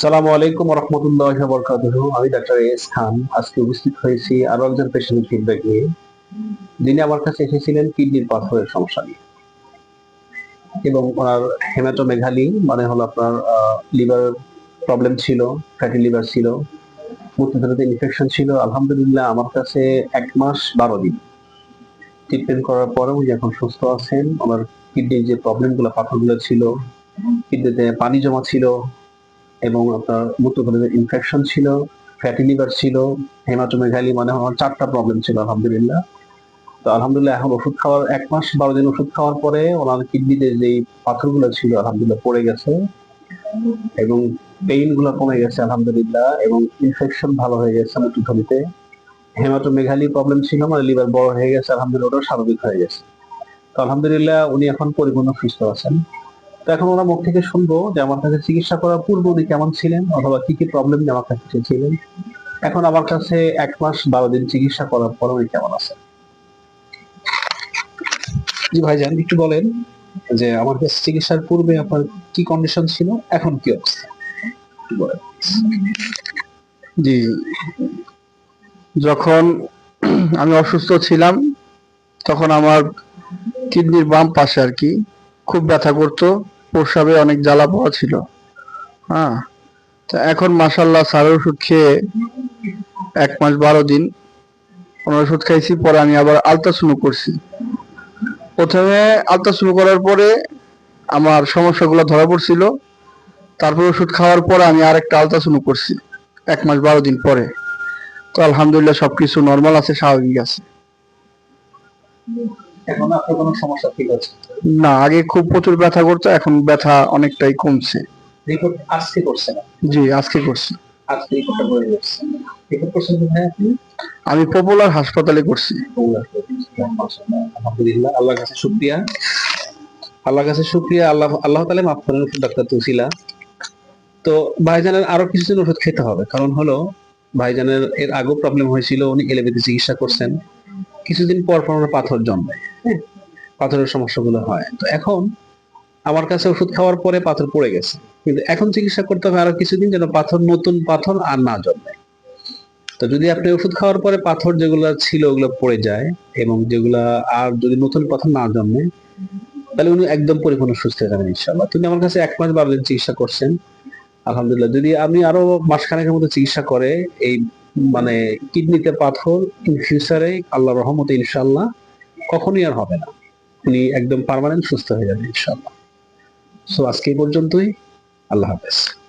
সালামু আলাইকুম রহমতুল্লাহ বরকাতুহ আমি ডাক্তার এস খান। আজকে উপস্থিত হয়েছি আরও একজন পেশেন্ট ফিডব্যাক নিয়ে। যিনি আমার কাছে এসেছিলেন কিডনির পাথরের সমস্যা নিয়ে। এবং ওনার হেমাটোমেঘালি মানে হলো আপনার লিভার প্রবলেম ছিল ফ্যাটি লিভার ছিল মূত্রথলিতে ইনফেকশন ছিল। আলহামদুলিল্লাহ আমার কাছে এক মাস বারো দিন। ট্রিটমেন্ট করার পরে উনি এখন সুস্থ আছেন। ওনার কিডনির যে প্রবলেমগুলো পাথরগুলো ছিল, কিডনিতে পানি জমা ছিল এবং আপনার মূত্রথলিতে ইনফেকশন ছিল ফ্যাটি লিভার ছিল হেমাটোমেগালি মানে আমার চারটা প্রবলেম ছিল, আলহামদুলিল্লাহ। তো আলহামদুলিল্লাহ এখন ওষুধ খাওয়ার এক মাস বারো দিন ওষুধ খাওয়ার পরে ওনার কিডনিতে যে পাথরগুলো ছিল, আলহামদুলিল্লাহ পড়ে গেছে এবং পেইনগুলো কমে গেছে, আলহামদুলিল্লাহ এবং ইনফেকশন ভালো হয়ে গেছে মূত্রথলিতে হেমাটোমেগালি প্রবলেম ছিল মানে লিভার বড় হয়ে গেছে, আলহামদুলিল্লাহ ওটাও স্বাভাবিক হয়ে গেছে। তো আলহামদুলিল্লাহ উনি এখন পরিপূর্ণ সুস্থ আছেন। তো এখন ওনার মুখ থেকে শুনব যে আমার কাছে চিকিৎসা করার পূর্ব উনি কেমন ছিলেন অথবা কি কি প্রবলেম আমার কাছে ছিলেন এখন আমার কাছে এক মাস বারো দিন চিকিৎসা করার পর উনি কেমন আছেন? জি ভাইজান, একটু বলেন যে আমার কাছে চিকিৎসার পূর্বে আপনার কি কন্ডিশন ছিল, এখন কি অবস্থা? জি, যখন আমি অসুস্থ ছিলাম, তখন আমার কিডনির বাম পাশে আর কি খুব ব্যথা করতো। প্রস্রাবে অনেক জ্বালা পাওয়া ছিল। হ্যাঁ তো এখন মাসাল্লাহ সারের ওষুধ খেয়ে এক মাস বারো দিন ওনার ওষুধ খাইছি, পরে আমি আবার আলট্রাসোনো করছি। প্রথমে আলট্রাসোনো করার পরে আমার সমস্যাগুলো ধরা পড়ছিল। তারপর ওষুধ খাওয়ার পরে আমি আর আরেকটা আলট্রাসোনো করছি, এক মাস বারো দিন পরে। তো আলহামদুলিল্লাহ সবকিছু নর্মাল আছে, স্বাভাবিক আছে। এখন আপনার কোনো সমস্যা ঠিক আছে না আগে খুব প্রচুর ব্যথা করতো এখন ব্যথা অনেকটাই কমছে। রিপোর্ট আজকে করছে না জি আজকে করছি। আজকে রিপোর্টটা করে রিপোর্ট করছেন কোথায় আপনি? আমি পপুলার হাসপাতালে করছি। আলহামদুলিল্লাহ আল্লাহর কাছে শুক্রিয়া। আল্লাহর কাছে শুক্রিয়া আল্লাহ আল্লাহ তাআলা মাফ করেন ডাক্তার তুসিলা তো ভাইজানের আরও কিছুদিন ওষুধ খেতে হবে। কারণ হলো ভাইজানের এর আগেও প্রবলেম হয়েছিল উনি এলোপ্যাথি চিকিৎসা করছেন। কিছুদিন পর পর ওনার পাথর জন্মে হ্যাঁ? পাথরের সমস্যাগুলো হয়। তো এখন আমার কাছে ওষুধ খাওয়ার পরে পাথর পড়ে গেছে। কিন্তু এখন চিকিৎসা করতে হবে আরও কিছুদিন যেন পাথর নতুন পাথর আর না জন্মে তো যদি আপনি ওষুধ খাওয়ার পরে পাথর যেগুলো ছিল ওগুলো পড়ে যায় এবং যেগুলা আর যদি নতুন পাথর না জন্মে, তাহলে উনি একদম পরিপূর্ণ সুস্থ হয়ে যাবেন ইনশাল্লাহ তিনি আমার কাছে এক মাস বারো দিন চিকিৎসা করছেন। আলহামদুলিল্লাহ। যদি আমি আরও মাসখানেকের মতো চিকিৎসা করে এই মানে কিডনিতে পাথর ইন ফিউচারে আল্লাহ রহমতে ইনশাল্লাহ কখনই আর হবে না। উনি একদম পারমানেন্ট সুস্থ হয়ে যাবেন ইনশাল্লাহ সো আজকে পর্যন্তই। আল্লাহ হাফেজ।